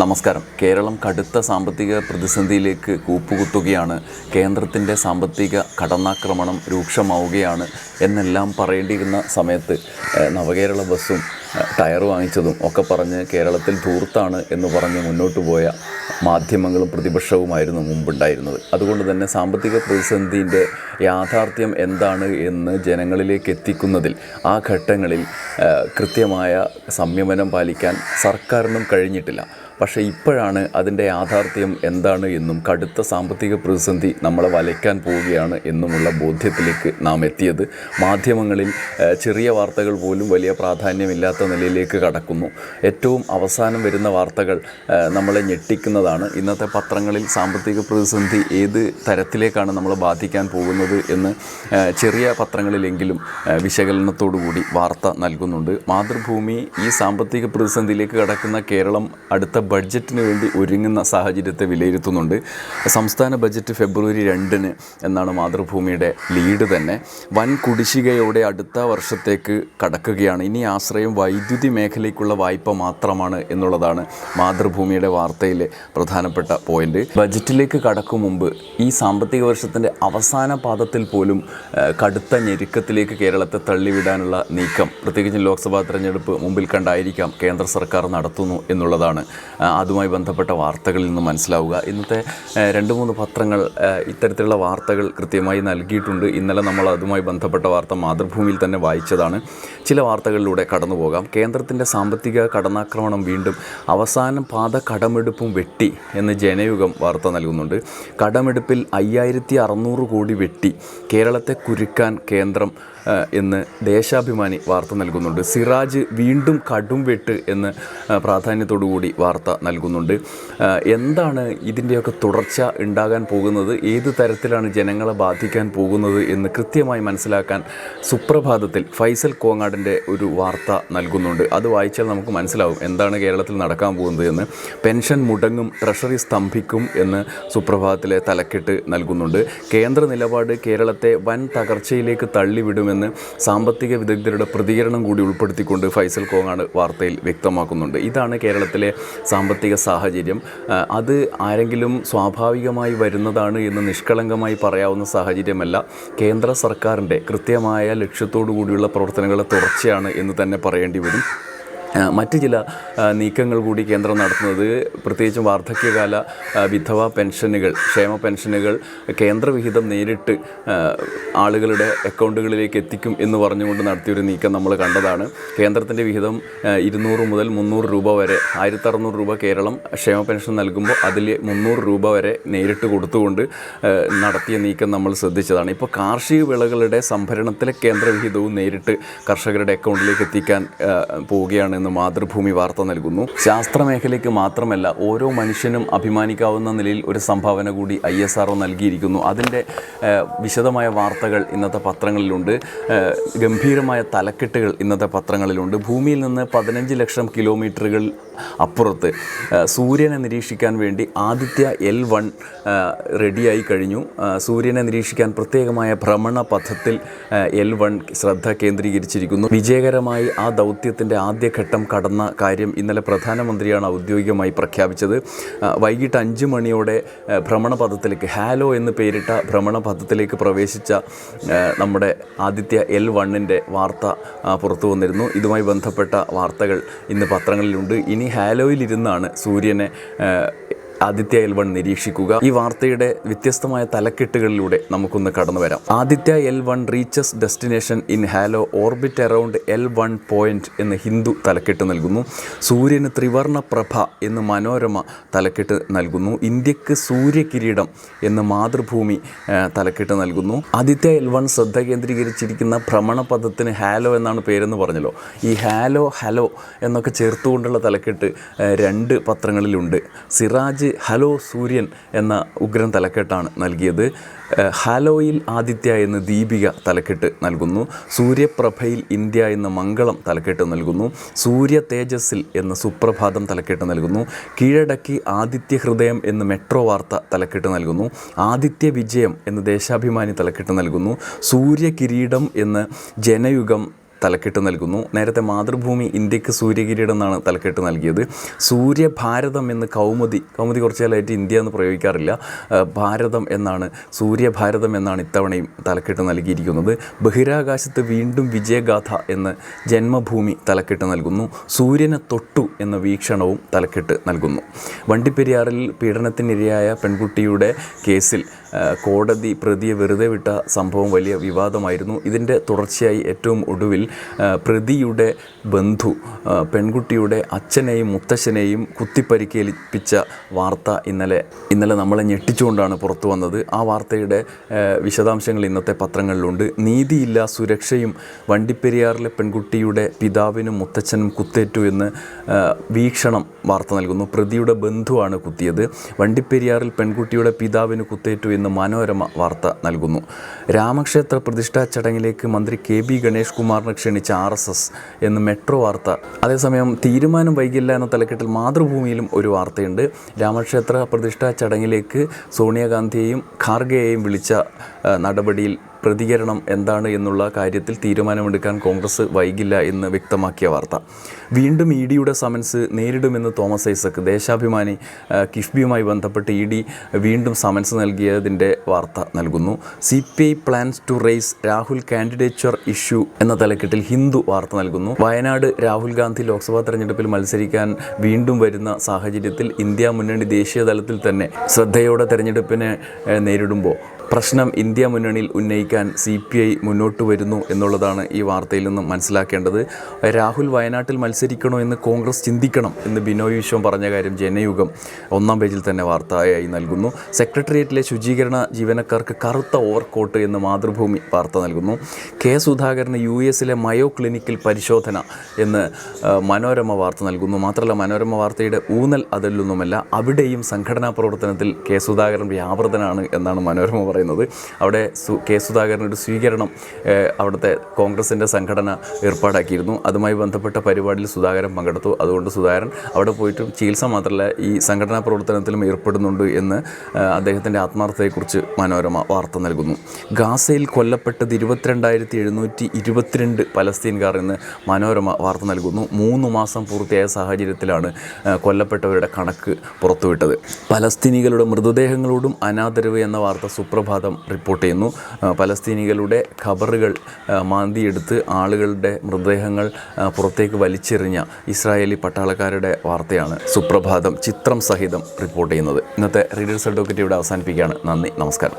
നമസ്കാരം. കേരളം കടുത്ത സാമ്പത്തിക പ്രതിസന്ധിയിലേക്ക് കൂപ്പുകുത്തുകയാണ്. കേന്ദ്രത്തിന്റെ സാമ്പത്തിക കടന്നാക്രമണം രൂക്ഷമാവുകയാണ് എന്നെല്ലാം പറയേണ്ടിയിരുന്ന സമയത്ത് നവകേരള ബസ്സും ടയർ വാങ്ങിച്ചതും ഒക്കെ പറഞ്ഞ് കേരളത്തിൽ ധൂർത്താണ് എന്ന് പറഞ്ഞ് മുന്നോട്ട് പോയ മാധ്യമങ്ങളും പ്രതിപക്ഷവുമായിരുന്നു മുമ്പുണ്ടായിരുന്നത്. അതുകൊണ്ട് തന്നെ സാമ്പത്തിക പ്രതിസന്ധിന്റെ യാഥാർത്ഥ്യം എന്താണ് എന്ന് ജനങ്ങളിലേക്ക് എത്തിക്കുന്നതിൽ ആ ഘട്ടങ്ങളിൽ കൃത്യമായ സംയമനം പാലിക്കാൻ സർക്കാരിനും കഴിഞ്ഞിട്ടില്ല. പക്ഷേ ഇപ്പോഴാണ് അതിന്റെ യാഥാർത്ഥ്യം എന്താണ് എന്നും കടുത്ത സാമ്പത്തിക പ്രതിസന്ധി നമ്മളെ വലയ്ക്കാൻ പോവുകയാണ് എന്നുമുള്ള ബോധ്യത്തിലേക്ക് നാം എത്തിയത്. മാധ്യമങ്ങളിൽ ചെറിയ വാർത്തകൾ പോലും വലിയ പ്രാധാന്യമില്ലാത്ത നിലയിലേക്ക് കടക്കുന്നു. ഏറ്റവും അവസാനം വരുന്ന വാർത്തകൾ നമ്മളെ ഞെട്ടിക്കുന്നതാണ്. ഇന്നത്തെ പത്രങ്ങളിൽ സാമ്പത്തിക പ്രതിസന്ധി ഏത് തരത്തിലേക്കാണ് നമ്മളെ ബാധിക്കാൻ പോകുന്നത് എന്ന് ചെറിയ പത്രങ്ങളിലെങ്കിലും വിശകലനത്തോടുകൂടി വിശകലനത്തോടു കൂടി വാർത്ത നൽകുന്നുണ്ട്. മാതൃഭൂമി ഈ സാമ്പത്തിക പ്രതിസന്ധിയിലേക്ക് കടക്കുന്ന കേരളം അടുത്ത ബഡ്ജറ്റിന് വേണ്ടി ഒരുങ്ങുന്ന സാഹചര്യത്തെ വിലയിരുത്തുന്നുണ്ട്. സംസ്ഥാന ബഡ്ജറ്റ് ഫെബ്രുവരി രണ്ടിന് എന്നാണ് മാതൃഭൂമിയുടെ ലീഡ് തന്നെ. വൻ കുടിശ്ശികയോടെ അടുത്ത വർഷത്തേക്ക് കടക്കുകയാണ്. ഇനി ആശ്രയം വൈദ്യുതി മേഖലയ്ക്കുള്ള വായ്പ മാത്രമാണ് എന്നുള്ളതാണ് മാതൃഭൂമിയുടെ വാർത്തയിലെ പ്രധാനപ്പെട്ട പോയിന്റ്. ബഡ്ജറ്റിലേക്ക് കടക്കും മുമ്പ് ഈ സാമ്പത്തിക വർഷത്തിന്റെ അവസാന പാദത്തിൽ പോലും കടുത്ത ഞെരുക്കത്തിലേക്ക് കേരളത്തെ തള്ളിവിടാനുള്ള നീക്കം പ്രത്യേകിച്ചും ലോക്സഭാ തെരഞ്ഞെടുപ്പ് മുമ്പിൽ കണ്ടായിരിക്കാം കേന്ദ്ര സർക്കാർ നടത്തുന്നു എന്നുള്ളതാണ് അതുമായി ബന്ധപ്പെട്ട വാർത്തകളിൽ നിന്ന് മനസ്സിലാവുക. ഇന്നത്തെ രണ്ട് മൂന്ന് പത്രങ്ങൾ ഇത്തരത്തിലുള്ള വാർത്തകൾ കൃത്യമായി നൽകിയിട്ടുണ്ട്. ഇന്നലെ നമ്മൾ അതുമായി ബന്ധപ്പെട്ട വാർത്ത മാതൃഭൂമിയിൽ തന്നെ വായിച്ചതാണ്. ചില വാർത്തകളിലൂടെ കടന്നു പോകാം. കേന്ദ്രത്തിന്റെ സാമ്പത്തിക കടന്നാക്രമണം വീണ്ടും അവസാനം പാത കടമെടുപ്പും വെട്ടി എന്ന് ജനയുഗം വാർത്ത നൽകുന്നുണ്ട്. കടമെടുപ്പിൽ അയ്യായിരത്തി അറുന്നൂറ് കോടി വെട്ടി. കേരളത്തെ കുരുക്കാൻ കേന്ദ്രം എന്ന് ദേശാഭിമാനി വാർത്ത നൽകുന്നുണ്ട്. സിറാജ് വീണ്ടും കടും വെട്ട് എന്ന് പ്രാധാന്യത്തോടുകൂടി പ്രാധാന്യത്തോടു കൂടി വാർത്ത നൽകുന്നുണ്ട്. എന്താണ് ഇതിന്റെയൊക്കെ തുടർച്ച ഉണ്ടാകാൻ പോകുന്നത്? ഏത് തരത്തിലാണ് ജനങ്ങളെ ബാധിക്കാൻ പോകുന്നത് എന്ന് കൃത്യമായി മനസ്സിലാക്കാൻ സുപ്രഭാതത്തിൽ ഫൈസൽ കോങ്ങാടിന്റെ ഒരു വാർത്ത നൽകുന്നുണ്ട്. അത് വായിച്ചാൽ നമുക്ക് മനസ്സിലാവും എന്താണ് കേരളത്തിൽ നടക്കാൻ പോകുന്നത് എന്ന്. പെൻഷൻ മുടങ്ങും ട്രഷറി സ്തംഭിക്കും എന്ന് സുപ്രഭാതത്തിലെ തലക്കെട്ട് നൽകുന്നുണ്ട്. കേന്ദ്ര നിലപാട് കേരളത്തെ വൻ തകർച്ചയിലേക്ക് തള്ളിവിടുമെന്ന് സാമ്പത്തിക വിദഗ്ധരുടെ പ്രതികരണം കൂടി ഉൾപ്പെടുത്തിക്കൊണ്ട് ഫൈസൽ കോങ്ങാട് വാർത്തയിൽ വ്യക്തമാക്കുന്നുണ്ട്. ഇതാണ് കേരളത്തിലെ സാമ്പത്തിക സാഹചര്യം. അത് ആരെങ്കിലും സ്വാഭാവികമായി വരുന്നതാണ് എന്ന് നിഷ്കളങ്കമായി പറയാവുന്ന സാഹചര്യമല്ല. കേന്ദ്ര സർക്കാരിന്റെ കൃത്യമായ ലക്ഷ്യത്തോടു കൂടിയുള്ള പ്രവർത്തനങ്ങളുടെ തുടർച്ചയാണ് എന്ന് തന്നെ പറയേണ്ടി വരും. മറ്റ് ചില നീക്കങ്ങൾ കൂടി കേന്ദ്രം നടത്തുന്നത് പ്രത്യേകിച്ചും വാർദ്ധക്യകാല വിധവ പെൻഷനുകൾ ക്ഷേമ പെൻഷനുകൾ കേന്ദ്രവിഹിതം നേരിട്ട് ആളുകളുടെ അക്കൗണ്ടുകളിലേക്ക് എത്തിക്കും എന്ന് പറഞ്ഞുകൊണ്ട് നടത്തിയൊരു നീക്കം നമ്മൾ കണ്ടതാണ്. കേന്ദ്രത്തിന്റെ വിഹിതം ഇരുന്നൂറ് മുതൽ മുന്നൂറ് രൂപ വരെ ആയിരത്തി അറുന്നൂറ് രൂപ കേരളം ക്ഷേമ പെൻഷൻ നൽകുമ്പോൾ അതിൽ മുന്നൂറ് രൂപ വരെ നേരിട്ട് കൊടുത്തുകൊണ്ട് നടത്തിയ നീക്കം നമ്മൾ ശ്രദ്ധിച്ചതാണ്. ഇപ്പോൾ കാർഷിക വിളകളുടെ സംഭരണത്തിലെ കേന്ദ്രവിഹിതവും നേരിട്ട് കർഷകരുടെ അക്കൗണ്ടിലേക്ക് എത്തിക്കാൻ ആ, പോവുകയാണെന്ന് മാതൃഭൂമി വാർത്ത നൽകുന്നു. ശാസ്ത്രമേഖലയ്ക്ക് മാത്രമല്ല ഓരോ മനുഷ്യനും അഭിമാനിക്കാവുന്ന നിലയിൽ ഒരു സംഭാവന കൂടി ഐ എസ് ആർ നൽകിയിരിക്കുന്നു. അതിന്റെ വിശദമായ വാർത്തകൾ ഇന്നത്തെ പത്രങ്ങളിലുണ്ട്. ഗംഭീരമായ തലക്കെട്ടുകൾ ഇന്നത്തെ പത്രങ്ങളിലുണ്ട്. ഭൂമിയിൽ നിന്ന് പതിനഞ്ച് ലക്ഷം കിലോമീറ്ററുകൾ അപ്പുറത്ത്. സൂര്യനെ നിരീക്ഷിക്കാൻ വേണ്ടി ആദിത്യ എൽ വൺ റെഡിയായി കഴിഞ്ഞു. സൂര്യനെ നിരീക്ഷിക്കാൻ പ്രത്യേകമായ ഭ്രമണ പഥത്തിൽ എൽ വൺ ശ്രദ്ധ കേന്ദ്രീകരിച്ചിരിക്കുന്നു. വിജയകരമായി ആ ദൗത്യത്തിന്റെ ആദ്യഘട്ടം കടന്ന കാര്യം ഇന്നലെ പ്രധാനമന്ത്രിയാണ് ഔദ്യോഗികമായി പ്രഖ്യാപിച്ചത്. വൈകിട്ട് അഞ്ച് മണിയോടെ ഭ്രമണപഥത്തിലേക്ക് ഹാലോ എന്ന് പേരിട്ട ഭ്രമണപഥത്തിലേക്ക് പ്രവേശിച്ച നമ്മുടെ ആദിത്യ എൽ വണ്ണിന്റെ വാർത്ത പുറത്തു വന്നിരുന്നു. ഇതുമായി ബന്ധപ്പെട്ട വാർത്തകൾ ഇന്ന് പത്രങ്ങളിലുണ്ട്. ഇനി ഹാലോയിലിരുന്നാണ് സൂര്യനെ ആദിത്യ എൽ വൺ നിരീക്ഷിക്കുക. ഈ വാർത്തയുടെ വ്യത്യസ്തമായ തലക്കെട്ടുകളിലൂടെ നമുക്കൊന്ന് കടന്നു വരാം. Aditya L one reaches destination in halo orbit around L one point എന്ന് ഹിന്ദു തലക്കെട്ട് നൽകുന്നു. സൂര്യന് ത്രിവർണ പ്രഭ എന്ന് മനോരമ തലക്കെട്ട് നൽകുന്നു. ഇന്ത്യയ്ക്ക് സൂര്യകിരീടം എന്ന് മാതൃഭൂമി തലക്കെട്ട് നൽകുന്നു. ആദിത്യ എൽ വൺ ശ്രദ്ധ കേന്ദ്രീകരിച്ചിരിക്കുന്ന ഭ്രമണപഥത്തിന് ഹാലോ എന്നാണ് പേരെന്ന് പറഞ്ഞല്ലോ. ഈ ഹാലോ ഹലോ എന്നൊക്കെ ചേർത്തുകൊണ്ടുള്ള തലക്കെട്ട് രണ്ട് പത്രങ്ങളിലുണ്ട്. സിറാജ് ഹലോ സൂര്യൻ എന്ന ഉഗ്രൻ തലക്കെട്ടാണ് നൽകിയത്. ഹലോയിൽ ആദിത്യ എന്ന് ദീപിക തലക്കെട്ട് നൽകുന്നു. സൂര്യപ്രഭയിൽ ഇന്ത്യ എന്ന മംഗളം തലക്കെട്ട് നൽകുന്നു. സൂര്യ തേജസ്സിൽ എന്ന് സുപ്രഭാതം തലക്കെട്ട് നൽകുന്നു. കീഴടക്കി ആദിത്യ ഹൃദയം എന്ന് മെട്രോ വാർത്ത തലക്കെട്ട് നൽകുന്നു. ആദിത്യ വിജയം എന്ന് ദേശാഭിമാനി തലക്കെട്ട് നൽകുന്നു. സൂര്യ കിരീടം എന്ന് ജനയുഗം തലക്കെട്ട് നൽകുന്നു. നേരത്തെ മാതൃഭൂമി ഇന്ത്യയ്ക്ക് സൂര്യകിരീടം എന്നാണ് തലക്കെട്ട് നൽകിയത്. സൂര്യഭാരതം എന്ന് കൗമുദി കൗമുദി കുറച്ച് കാലമായിട്ട് ഇന്ത്യ എന്ന് പ്രയോഗിക്കാറില്ല. ഭാരതം എന്നാണ് സൂര്യഭാരതം എന്നാണ് ഇത്തവണയും തലക്കെട്ട് നൽകിയിരിക്കുന്നത്. ബഹിരാകാശത്ത് വീണ്ടും വിജയഗാഥ എന്ന് ജന്മഭൂമി തലക്കെട്ട് നൽകുന്നു. സൂര്യനെ തൊട്ടു എന്ന വീക്ഷണവും തലക്കെട്ട് നൽകുന്നു. വണ്ടിപ്പെരിയാറിൽ പീഡനത്തിനിരയായ പെൺകുട്ടിയുടെ കേസിൽ കോടതി പ്രതിയെ വെറുതെ വിട്ട സംഭവം വലിയ വിവാദമായിരുന്നു. ഇതിന്റെ തുടർച്ചയായി ഏറ്റവും ഒടുവിൽ പ്രതിയുടെ ബന്ധു പെൺകുട്ടിയുടെ അച്ഛനെയും മുത്തശ്ശനെയും കുത്തിപ്പരിക്കേൽപ്പിച്ച വാർത്ത ഇന്നലെ ഇന്നലെ നമ്മളെ ഞെട്ടിച്ചുകൊണ്ടാണ് പുറത്തു വന്നത്. ആ വാർത്തയുടെ വിശദാംശങ്ങൾ ഇന്നത്തെ പത്രങ്ങളിലുണ്ട്. നീതിയില്ല സുരക്ഷയും വണ്ടിപ്പെരിയാറിലെ പെൺകുട്ടിയുടെ പിതാവിനും മുത്തച്ഛനും കുത്തേറ്റു എന്ന് വീക്ഷണം വാർത്ത നൽകുന്നു. പ്രതിയുടെ ബന്ധുവാണ് കുത്തിയത്. വണ്ടിപ്പെരിയാറിൽ പെൺകുട്ടിയുടെ പിതാവിന് കുത്തേറ്റു എന്ന് മനോരമ വാർത്ത നൽകുന്നു. രാമക്ഷേത്ര പ്രതിഷ്ഠാ ചടങ്ങിലേക്ക് മന്ത്രി കെ ബി ഗണേഷ് കുമാറിനെ ക്ഷണിച്ച ആർ എസ് എസ് എന്ന് മെട്രോ വാർത്ത. അതേസമയം തീരുമാനം വൈകില്ല എന്ന തലക്കെട്ടിൽ മാതൃഭൂമിയിലും ഒരു വാർത്തയുണ്ട്. രാമക്ഷേത്ര പ്രതിഷ്ഠാ ചടങ്ങിലേക്ക് സോണിയാഗാന്ധിയെയും ഖാർഗെയെയും വിളിച്ച നടപടിയിൽ പ്രതികരണം എന്താണ് എന്നുള്ള കാര്യത്തിൽ തീരുമാനമെടുക്കാൻ കോൺഗ്രസ് വൈകില്ല എന്ന് വ്യക്തമാക്കിയ വാർത്ത. വീണ്ടും ഇ ഡിയുടെ സമൻസ് നേരിടുമെന്ന് തോമസ് ഐസക് ദേശാഭിമാനി കിഫ്ബിയുമായി ബന്ധപ്പെട്ട് ഇ ഡി വീണ്ടും സമൻസ് നൽകിയതിന്റെ വാർത്ത നൽകുന്നു. C P I plans to raise Rahul candidature issue എന്ന തലക്കെട്ടിൽ ഹിന്ദു വാർത്ത നൽകുന്നു. വയനാട് രാഹുൽ ഗാന്ധി ലോക്സഭാ തെരഞ്ഞെടുപ്പിൽ മത്സരിക്കാൻ വീണ്ടും വരുന്ന സാഹചര്യത്തിൽ ഇന്ത്യ മുന്നണി ദേശീയ തലത്തിൽ തന്നെ ശ്രദ്ധയോടെ തെരഞ്ഞെടുപ്പിനെ നേരിടുമ്പോൾ പ്രശ്നം ഇന്ത്യ മുന്നണിയിൽ ഉന്നയിക്കാൻ സി പി ഐ മുന്നോട്ട് വരുന്നു എന്നുള്ളതാണ് ഈ വാർത്തയിൽ നിന്നും മനസ്സിലാക്കേണ്ടത്. രാഹുൽ വയനാട്ടിൽ മത്സരിക്കണോ എന്ന് കോൺഗ്രസ് ചിന്തിക്കണം എന്ന് ബിനോയ് വിശ്വം പറഞ്ഞ കാര്യം ജനയുഗം ഒന്നാം പേജിൽ തന്നെ വാർത്തയായി നൽകുന്നു. സെക്രട്ടേറിയറ്റിലെ ശുചീകരണ ജീവനക്കാർക്ക് കറുത്ത ഓവർകോട്ട് എന്ന് മാതൃഭൂമി വാർത്ത നൽകുന്നു. കെ സുധാകരന് യു എസിലെ മയോ ക്ലിനിക്കിൽ പരിശോധന എന്ന് മനോരമ വാർത്ത നൽകുന്നു. മാത്രമല്ല മനോരമ വാർത്തയുടെ ഊന്നൽ അതിലൊന്നുമല്ല അവിടെയും സംഘടനാ പ്രവർത്തനത്തിൽ കെ സുധാകരൻ വ്യാപൃതനാണ് എന്നാണ് മനോരമ പറയുന്നത്. അവിടെ സു കെ സുധാകരനൊരു സ്വീകരണം അവിടുത്തെ കോൺഗ്രസിന്റെ സംഘടന ഏർപ്പാടാക്കിയിരുന്നു. അതുമായി ബന്ധപ്പെട്ട പരിപാടിയിൽ സുധാകരൻ പങ്കെടുത്തു. അതുകൊണ്ട് സുധാകരൻ അവിടെ പോയിട്ടും ചികിത്സ മാത്രമല്ല ഈ സംഘടനാ പ്രവർത്തനത്തിലും ഏർപ്പെടുന്നുണ്ട് എന്ന് അദ്ദേഹത്തിന്റെ ആത്മാർത്ഥതയെക്കുറിച്ച് മനോരമ വാർത്ത നൽകുന്നു. ഗാസയിൽ കൊല്ലപ്പെട്ടത് ഇരുപത്തിരണ്ടായിരത്തി എഴുന്നൂറ്റി ഇരുപത്തിരണ്ട് പലസ്തീൻകാർ എന്ന് മനോരമ വാർത്ത നൽകുന്നു. മൂന്ന് മാസം പൂർത്തിയായ സാഹചര്യത്തിലാണ് കൊല്ലപ്പെട്ടവരുടെ കണക്ക് പുറത്തുവിട്ടത്. പലസ്തീനികളുടെ മൃതദേഹങ്ങളോടും അനാദരവ് എന്ന വാർത്ത സുപ്രഭാതം റിപ്പോർട്ട് ചെയ്യുന്നു. പലസ്തീനികളുടെ ഖബറുകൾ മാന്തിയെടുത്ത് ആളുകളുടെ മൃതദേഹങ്ങൾ പുറത്തേക്ക് വലിച്ചെറിഞ്ഞ ഇസ്രായേലി പട്ടാളക്കാരുടെ വാർത്തയാണ് സുപ്രഭാതം ചിത്രം സഹിതം റിപ്പോർട്ട് ചെയ്യുന്നത്. ഇന്നത്തെ റീഡേഴ്സ് അഡ്വക്കറ്റ് ഇവിടെ അവസാനിപ്പിക്കുകയാണ്. നന്ദി നമസ്കാരം.